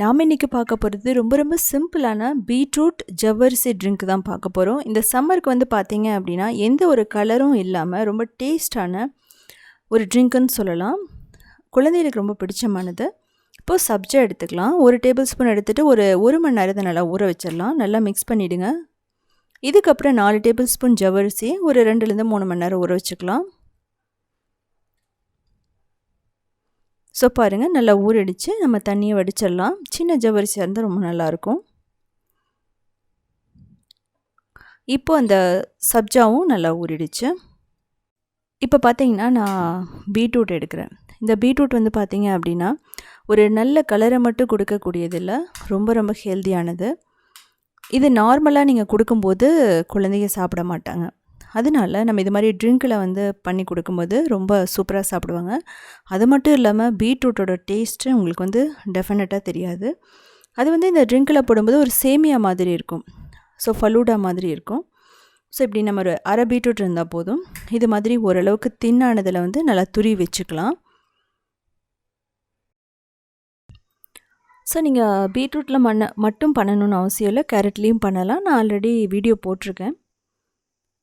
நாம் இன்றைக்கி பார்க்க போகிறது ரொம்ப ரொம்ப சிம்பிளான பீட்ரூட் ஜவ்வரிசி ட்ரிங்க் தான் பார்க்க போகிறோம் இந்த சம்மருக்கு வந்து பார்த்தீங்க அப்படின்னா எந்த ஒரு கலரும் இல்லாமல் ரொம்ப டேஸ்டான ஒரு ட்ரிங்க்குன்னு சொல்லலாம். குழந்தைகளுக்கு ரொம்ப பிடிச்சமானது. இப்போது சப்ஜா எடுத்துக்கலாம். ஒரு டேபிள் ஸ்பூன் எடுத்துகிட்டு ஒரு ஒரு மணி நேரத்தை நல்லா ஊற வச்சிடலாம். நல்லா மிக்ஸ் பண்ணிவிடுங்க இதுக்கப்புறம் நாலு டேபிள் ஸ்பூன் ஜவ்வரிசி ஒரு ரெண்டுலேருந்து மூணு மணி நேரம் ஊற வச்சுக்கலாம். ஸோ பாருங்கள் நல்லா ஊறடிச்சு நம்ம தண்ணியை வடிச்சிடலாம். சின்ன ஜவரிசியாக இருந்தால் ரொம்ப நல்லாயிருக்கும் இப்போ அந்த சப்ஜாவும் நல்லா ஊறிடுச்சு. இப்போ பார்த்தீங்கன்னா நான் பீட்ரூட் எடுக்கிறேன். இந்த பீட்ரூட் வந்து பார்த்தீங்க அப்படின்னா ஒரு நல்ல கலரை மட்டும் கொடுக்கக்கூடியதில்ல ரொம்ப ரொம்ப ஹெல்த்தியானது இது நார்மலாக நீங்கள் கொடுக்கும்போது குழந்தைங்க சாப்பிட மாட்டாங்க. அதனால நம்ம இது மாதிரி ட்ரிங்க்கில் வந்து பண்ணி கொடுக்கும்போது ரொம்ப சூப்பராக சாப்பிடுவாங்க. அது மட்டும் இல்லாமல் பீட்ரூட்டோட டேஸ்ட்டு உங்களுக்கு வந்து டெஃபினட்டாக தெரியாது. அது வந்து இந்த ட்ரிங்க்கில் போடும்போது ஒரு சேமியா மாதிரி இருக்கும். ஸோ ஃபலூடா மாதிரி இருக்கும். ஸோ இப்படி நம்ம ஒரு அரை பீட்ரூட் இருந்தால் போதும். இது மாதிரி ஓரளவுக்கு தின்னானதில் வந்து நல்லா துரி வச்சுக்கலாம். ஸோ நீங்கள் பீட்ரூட்டில் மண்ண மட்டும் பண்ணணும்னு அவசியம் இல்லை. கேரட்லேயும் பண்ணலாம். நான் ஆல்ரெடி வீடியோ போட்டிருக்கேன்.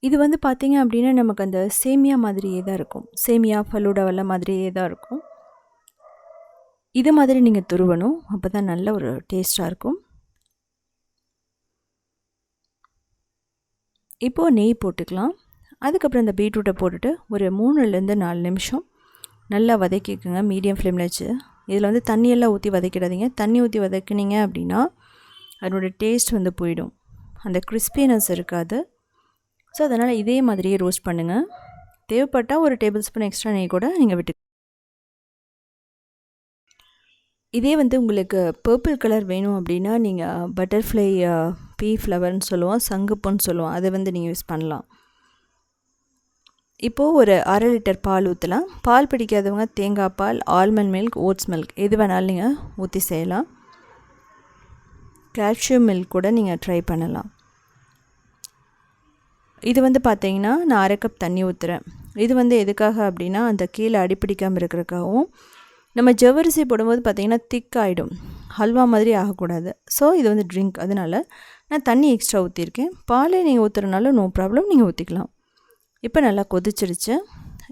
இது வந்து பார்த்திங்க அப்படின்னா நமக்கு அந்த சேமியா மாதிரியே தான் இருக்கும். சேமியா ஃபலூடாவெல்லாம் மாதிரியே தான் இருக்கும். இது மாதிரி நீங்கள் துருவணும். அப்போ தான் நல்ல ஒரு டேஸ்ட்டாக இருக்கும். இப்போது நெய் போட்டுக்கலாம். அதுக்கப்புறம் இந்த பீட்ரூட்டை போட்டுட்டு ஒரு மூணுலேருந்து நாலு நிமிஷம் நல்லா வதக்கிக்குங்க. மீடியம் ஃப்ளேமில் வச்சு. இதில் வந்து தண்ணியெல்லாம் ஊற்றி வதக்கிடாதீங்க. தண்ணி ஊற்றி வதக்குனீங்க அப்படின்னா அதனோடய டேஸ்ட் வந்து போயிடும். அந்த கிறிஸ்பினஸ் இருக்காது. ஸோ அதனால் இதே மாதிரியே ரோஸ்ட் பண்ணுங்கள் தேவைப்பட்டால் ஒரு டேபிள் ஸ்பூன் எக்ஸ்ட்ரா நெய் கூட நீங்கள் விட்டு இதே வந்து உங்களுக்கு பர்பிள் கலர் வேணும் அப்படின்னா நீங்கள் பட்டர்ஃப்ளை பீ ஃப்ளவர்னு சொல்லுவோம் சங்குப்புன்னு சொல்லுவோம். அதை வந்து நீங்கள் யூஸ் பண்ணலாம். இப்போது ஒரு அரை லிட்டர் பால் ஊற்றலாம் பால் பிடிக்காதவங்க தேங்காய் பால் ஆல்மண்ட் மில்க் ஓட்ஸ் மில்க் எது வேணாலும் நீங்கள் ஊற்றி செய்யலாம். கால்சியம் மில்க் கூட நீங்கள் ட்ரை பண்ணலாம். இது வந்து பார்த்தீங்கன்னா நான் அரை கப் தண்ணி ஊற்றுறேன் இது வந்து எதுக்காக அப்படின்னா அந்த கீழே அடிப்பிடிக்காமல் இருக்கிறதுக்காகவும் நம்ம ஜவரிசி போடும்போது பார்த்திங்கன்னா திக் ஆகிடும் ஹல்வா மாதிரி ஆகக்கூடாது. ஸோ இது வந்து ட்ரிங்க் அதனால் நான் தண்ணி எக்ஸ்ட்ரா ஊற்றிருக்கேன் பாலே நீங்கள் ஊற்றுறனால நோ ப்ராப்ளம் நீங்கள் ஊற்றிக்கலாம் இப்போ நல்லா கொதிச்சிருச்சு.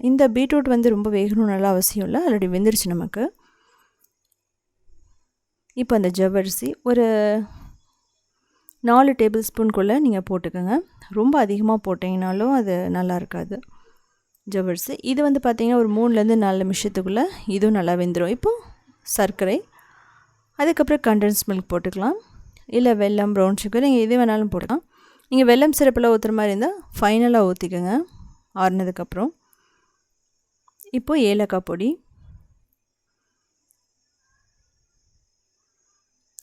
இந்த பீட்ரூட் வந்து ரொம்ப வேகணும் நல்லா அவசியம் இல்லை. ஆல்ரெடி வெந்துருச்சு நமக்கு. இப்போ அந்த ஜவ்வரிசி. ஒரு நாலு டேபிள் ஸ்பூன்குள்ளே நீங்கள் போட்டுக்கோங்க. ரொம்ப அதிகமாக போட்டிங்கனாலும் அது நல்லா இருக்காது. ஜவ்வரிசி. இது வந்து பார்த்திங்கன்னா ஒரு மூணுலேருந்து நாலு நிமிஷத்துக்குள்ளே இதுவும் நல்லா வெந்துடும் இப்போது சர்க்கரை. அதுக்கப்புறம் கண்டன்ஸ் மில்க் போட்டுக்கலாம். இல்லை வெல்லம் ப்ரௌன் சுகர் நீங்கள் எது வேணாலும் போட்டுக்கலாம். நீங்கள் வெல்லம் சிறப்பில் ஊற்றுற மாதிரி இருந்தால் ஃபைனலாக ஊற்றிக்கோங்க ஆறுனதுக்கப்புறம். இப்போது ஏலக்காய் பொடி.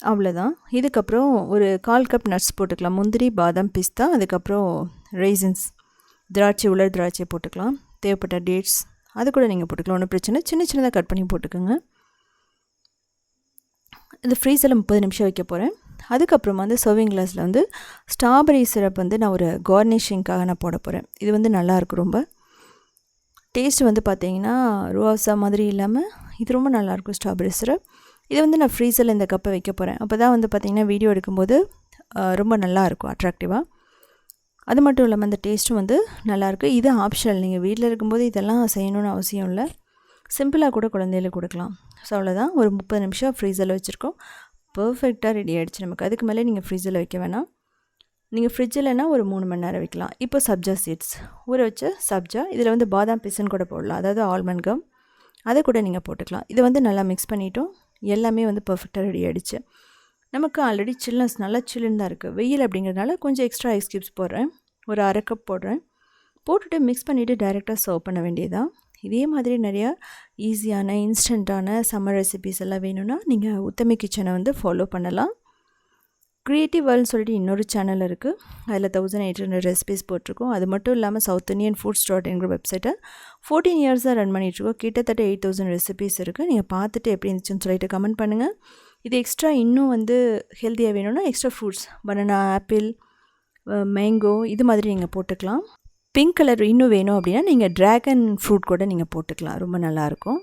அவ்வளோதான் இதுக்கப்புறம் ஒரு கால் கப் நட்ஸ் போட்டுக்கலாம். முந்திரி பாதாம் பிஸ்தா அதுக்கப்புறம் ரைசன்ஸ் திராட்சை உலர் திராட்சை போட்டுக்கலாம். தேவைப்பட்ட டேட்ஸ் அது கூட நீங்கள் போட்டுக்கலாம். ஒன்றும் பிரச்சனை சின்ன சின்னதாக கட் பண்ணி போட்டுக்கோங்க. இந்த ஃப்ரீஸில் முப்பது நிமிஷம் வைக்க போகிறேன் அதுக்கப்புறமா வந்து சர்விங் கிளாஸில் வந்து ஸ்ட்ராபெரி சிரப் வந்து நான் ஒரு கார்னிஷிங்க்காக நான் போட போகிறேன் இது வந்து நல்லாயிருக்கும் ரொம்ப. டேஸ்ட் வந்து பார்த்தீங்கன்னா ரூவாசா மாதிரி இல்லாமல் இது ரொம்ப நல்லாயிருக்கும் ஸ்ட்ராபெரி சிரப் இதை வந்து நான் ஃப்ரீசரில் இந்த கப்பை வைக்க போகிறேன் அப்போ தான் வந்து பார்த்திங்கன்னா வீடியோ எடுக்கும்போது ரொம்ப நல்லாயிருக்கும் அட்ராக்டிவாக அது மட்டும் இல்லாமல் அந்த டேஸ்ட்டும் வந்து நல்லாயிருக்கு இது ஆப்ஷனல் நீங்கள் வீட்டில் இருக்கும்போது இதெல்லாம் செய்யணும்னு அவசியம் இல்லை. சிம்பிளாக கூட குழந்தைகளுக்கு கொடுக்கலாம். ஸோ அவ்வளோதான் ஒரு முப்பது நிமிஷம் ஃப்ரீசரில் வச்சுருக்கோம். பர்ஃபெக்டாக ரெடி ஆகிடுச்சு நமக்கு. அதுக்கு மேலே நீங்கள் ஃப்ரிட்ஜில் வைக்க வேணாம். நீங்கள் ஃப்ரிட்ஜில்னா ஒரு மூணு மணி நேரம் வைக்கலாம். இப்போ சப்ஜா சீட்ஸ் ஊற வச்ச சப்ஜா இதில் வந்து பாதாம் பிசன் கூட போடலாம். அதாவது ஆல்மண்ட் கம் அதை கூட நீங்கள் போட்டுக்கலாம். இதை வந்து நல்லா மிக்ஸ் பண்ணிவிட்டோம் எல்லாமே வந்து பர்ஃபெக்டாக ரெடி ஆகிடுச்சு நமக்கு ஆல்ரெடி சில்னஸ் நல்லா சில்லுன்னு தான் இருக்குது வெயில் அப்படிங்கிறதுனால கொஞ்சம் எக்ஸ்ட்ரா ஐஸ் கியூப்ஸ் போடுறேன். ஒரு அரை கப் போடுறேன். போட்டுட்டு மிக்ஸ் பண்ணிவிட்டு டைரெக்டாக சர்வ் பண்ண வேண்டியதான் இதே மாதிரி நிறையா ஈஸியான இன்ஸ்டண்ட்டான சம்மர் ரெசிபீஸ் எல்லாம் வேணும்னா நீங்கள் உத்தமி கிச்சனை வந்து ஃபாலோ பண்ணலாம். க்ரியேட்டிவ் வேர்ல்னு சொல்லிட்டு இன்னொரு சேனல் இருக்குது அதில் தௌசண்ட் எயிட் ஹண்ட்ரட் ரெசிபிஸ் போட்டிருக்கோம். அது மட்டும் இல்லாமல் சவுத் இந்தியன் ஃபுட்ஸ் டாட் என்கிற வெப்சைட்டை ஃபோர்டீன் இயர்ஸாக ரன் பண்ணிகிட்ருக்கோம் கிட்டத்தட்ட எயிட் தௌசண்ட் ரெசிபிஸ் இருக்குது நீங்கள் பார்த்துட்டு எப்படி இருந்துச்சுன்னு சொல்லிட்டு கமெண்ட் பண்ணுங்கள் இது எக்ஸ்ட்ரா இன்னும் வந்து ஹெல்த்தியாக வேணும்னா extra fruits banana apple mango இது மாதிரி நீங்கள் போட்டுக்கலாம். பிங்க் கலர் இன்னும் வேணும் அப்படின்னா நீங்கள் ட்ராகன் ஃப்ரூட் கூட நீங்கள் போட்டுக்கலாம். ரொம்ப நல்லாயிருக்கும்